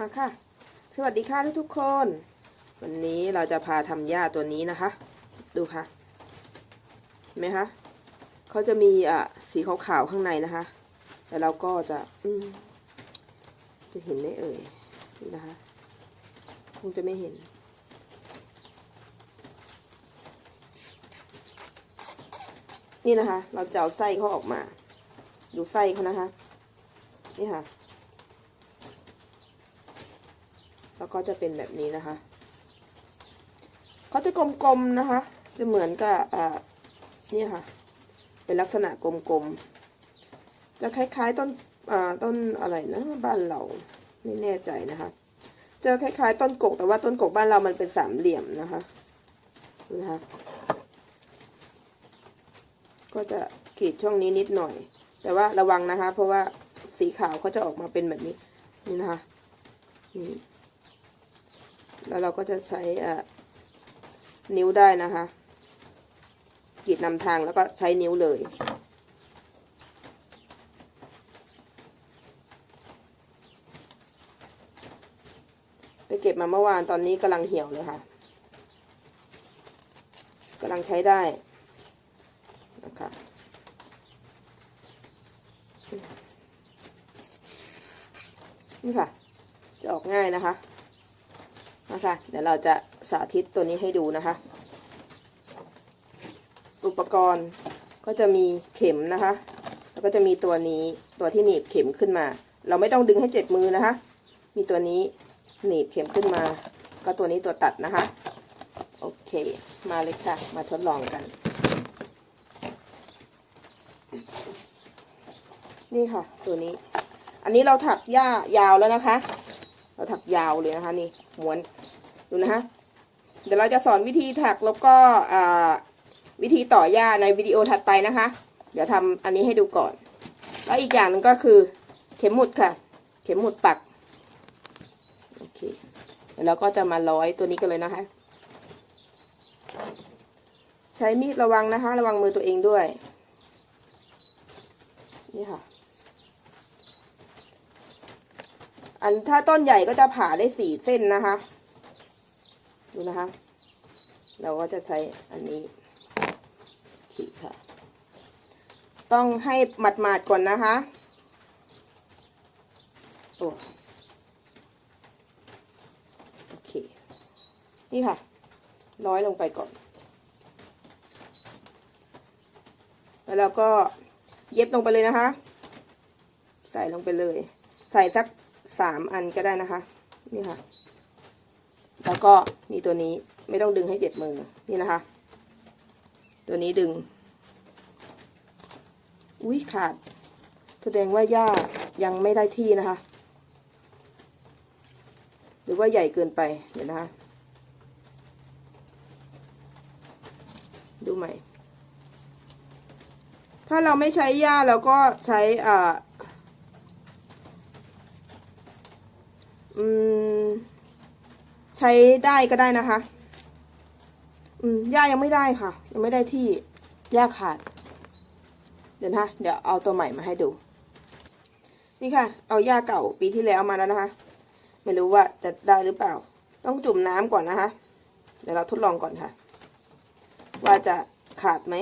มาค่ะ สวัสดีค่ะทุกๆคน วันนี้เราจะพาทำหญ้าตัวนี้นะคะ ดูค่ะเห็นไหมคะเขาจะมีอะสีขาวๆข้างในนะคะ แต่เราก็จะอืมจะเห็นไหมเอ่ยนี่นะคะ คงจะไม่เห็น นี่นะคะ เราจะเอาไส้เขาออกมา ดูไส้เขานะคะ นี่ค่ะ แล้วก็จะเป็นแบบนี้นะคะเขาจะกลมๆนะคะ จะเหมือนกับอ่านี่ค่ะ เป็นลักษณะกลมๆ จะคล้ายๆต้นอ่าต้นอะไรนะบ้านเราไม่แน่ใจนะคะ จะคล้ายๆ ต้นกกแต่ว่าต้นกกบ้านเรามันเป็นสามเหลี่ยมนะคะนะคะก็จะขีดช่วงนี้นิดหน่อย แต่ว่าระวังนะคะ เพราะว่าสีขาวเขาจะออกมาเป็นแบบนี้นี่นะคะนี่ แล้วเราก็จะใช้นิ้วได้นะคะกรีดนำทางแล้วก็ใช้นิ้วเลย ไปเก็บมาเมื่อวานตอนนี้กำลังเหี่ยวเลยค่ะกำลังใช้ได้นะคะนี่ค่ะ จะออกง่ายนะคะ นะคะ เดี๋ยวเราจะสาธิตตัวนี้ให้ดูนะคะ อุปกรณ์ก็จะมีเข็มนะคะ แล้วก็จะมีตัวนี้ตัวที่หนีบเข็มขึ้นมา เราไม่ต้องดึงให้เจ็บมือนะคะ มีตัวนี้หนีบเข็มขึ้นมา ก็ตัวนี้ตัวตัดนะคะ โอเค มาเลยค่ะ มาทดลองกัน นี่ค่ะ ตัวนี้ อันนี้เราถักหญ้ายาวแล้วนะคะ เราถักยาวเลยนะคะ นี่ม้วน ดูนะคะเดี๋ยวเราจะสอนวิธีถักแล้วก็วิธีต่อหญ้าในวิดีโอถัดไปนะคะ เดี๋ยวทำอันนี้ให้ดูก่อน แล้วอีกอย่างหนึงก็คือเข็มหมุดค่ะ เข็มหมุดปักโอเคเดี๋ยวก็จะมาร้อยตัวนี้กันเลยนะคะ ใช้มีดระวังนะคะ ระวังมือตัวเองด้วย นี่ค่ะอันถ้าต้นใหญ่ก็จะผ่าได้สี่เส้นนะคะ ดูนะคะ เราก็จะใช้อันนี้ขีดค่ะ ต้องให้หมาดๆก่อนนะคะโอ้โอเค นี่ค่ะ ร้อยลงไปก่อน แล้วเราก็เย็บลงไปเลยนะคะ ใส่ลงไปเลย ใส่สักสามอันก็ได้นะคะ นี่ค่ะ แล้วก็มีตัวนี้ไม่ต้องดึงให้เจ็บมือนี่นะคะ ตัวนี้ดึง อุ้ยขาด แสดงว่าหญ้ายังไม่ได้ที่นะคะ หรือว่าใหญ่เกินไปเดี๋ยวนะคะ ดูใหม่ ถ้าเราไม่ใช้หญ้าเราก็ใช้อ่าอืม ใช้ได้ก็ได้นะคะ อืมหญ้ายังไม่ได้ค่ะ ยังไม่ได้ที่หญ้าขาด เดี๋ยวนะเดี๋ยวเอาตัวใหม่มาให้ดู นี่ค่ะ เอาหญ้าเก่าปีที่แล้วมาแล้วนะคะ ไม่รู้ว่าจะได้หรือเปล่า ต้องจุ่มน้ำก่อนนะคะ เดี๋ยวเราทดลองก่อนค่ะ ว่าจะขาดไหม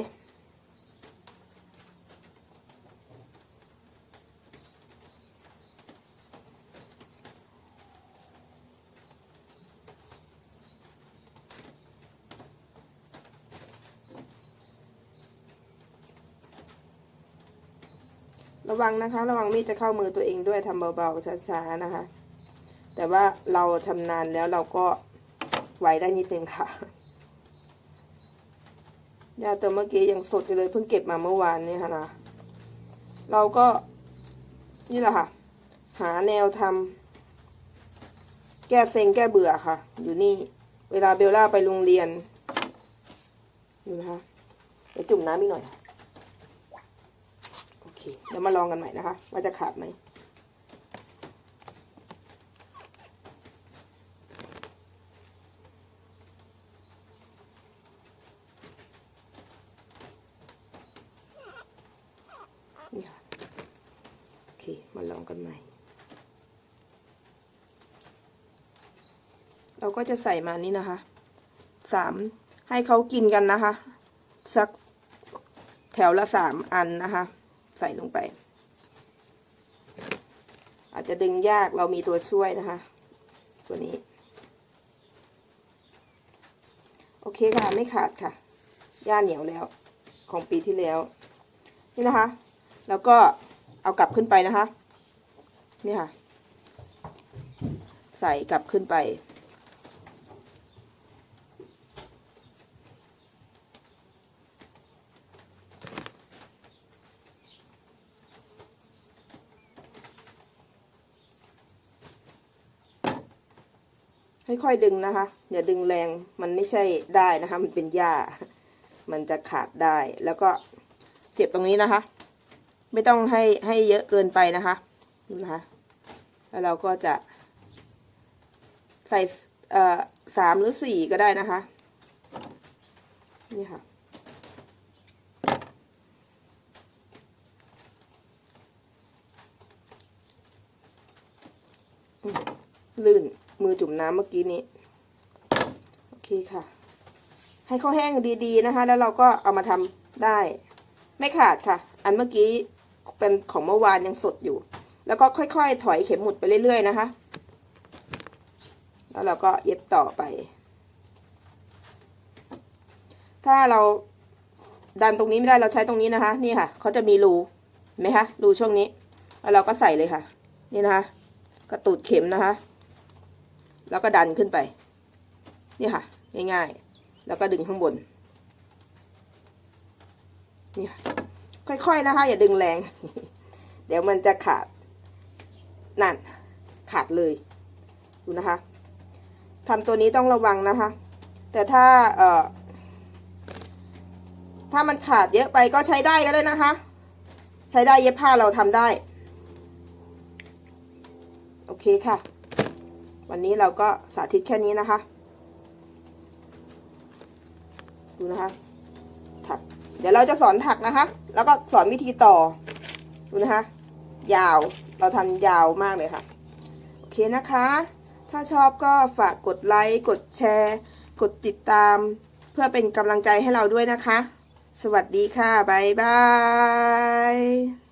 ระวังนะคะ ระวังมีดจะเข้ามือตัวเองด้วยทำเบาๆช้าๆนะคะ แต่ว่าเราชำนาญแล้วเราก็ไหวได้นิดนึงค่ะยาตัวเมื่อกี้ยังสดอยู่เลยเพิ่งเก็บมาเมื่อวานนี่ค่ะนะเราก็นี่แหละค่ะ หาแนวทำแก้เซ็งแก้เบื่อค่ะ อยู่นี่ เวลาเบลล่าไปโรงเรียนดูนะคะเดี๋ยวจุ่มน้ำอีกหน่อย เคเดี๋ยวมาลองกันใหม่นะคะ ว่าจะขาดไหมนี่ค่ะโอเค มาลองกันใหม่ เราก็จะใส่มานี่นะคะสามให้เขากินกันนะคะ สักแถวละสามอันนะคะ ส่ลงไป อาจจะดึงยากเรามีตัวช่วยนะคะ ตัวนี้ โอเคค่ะ ไม่ขาดค่ะย่าเหนียวแล้ว ของปีที่แล้ว นี่นะคะ แล้วก็เอากลับขึ้นไปนะคะ นี่ค่ะ ใส่กลับขึ้นไป ค่อยๆดึงนะคะอย่าดึงแรงมันไม่ใช่ได้นะคะ มันเป็นหญ้า มันจะขาดได้แล้วก็เสียบตรงนี้นะคะ ไม่ต้องให้ให้เยอะเกินไปนะคะดูนะคะ แล้วเราก็จะ ใส่เอ่อสามหรือสี่ก็ได้นะคะ นี่ค่ะ ลื่นมือจุ่มน้ำเมื่อกี้นี้ โอเคค่ะ ให้เขาแห้งดีๆนะคะ แล้วเราก็เอามาทำได้ ไม่ขาดค่ะ อันเมื่อกี้เป็นของเมื่อวานยังสดอยู่ แล้วก็ค่อยๆ ถอยเข็มหมุดไปเรื่อยๆนะคะ แล้วเราก็เย็บต่อไป ถ้าเราดันตรงนี้ไม่ได้เราใช้ตรงนี้นะคะ นี่ค่ะเขาจะมีรูไหมคะรูช่วงนี้ แล้วเราก็ใส่เลยค่ะ นี่นะคะ กระตูดเข็มนะคะ แล้วก็ดันขึ้นไป นี่ค่ะ ง่ายๆ แล้วก็ดึงข้างบน นี่ค่ะค่อยๆนะคะ อย่าดึงแรง เดี๋ยวมันจะขาด นั่น ขาดเลย ดูนะคะทำตัวนี้ต้องระวังนะคะ แต่ถ้าเอ่อถ้ามันขาดเยอะไปก็ใช้ได้ก็ได้นะคะ ใช้ได้เย็บผ้าเราทำได้ โอเคค่ะ วันนี้เราก็สาธิตแค่นี้นะคะ ดูนะคะ ถัก เดี๋ยวเราจะสอนถักนะคะ แล้วก็สอนวิธีต่อ ดูนะคะ ยาว เราทำยาวมากเลยค่ะ โอเคนะคะ ถ้าชอบก็ฝากกดไลค์ กดแชร์ กดติดตาม เพื่อเป็นกำลังใจให้เราด้วยนะคะ สวัสดีค่ะ บ๊ายบาย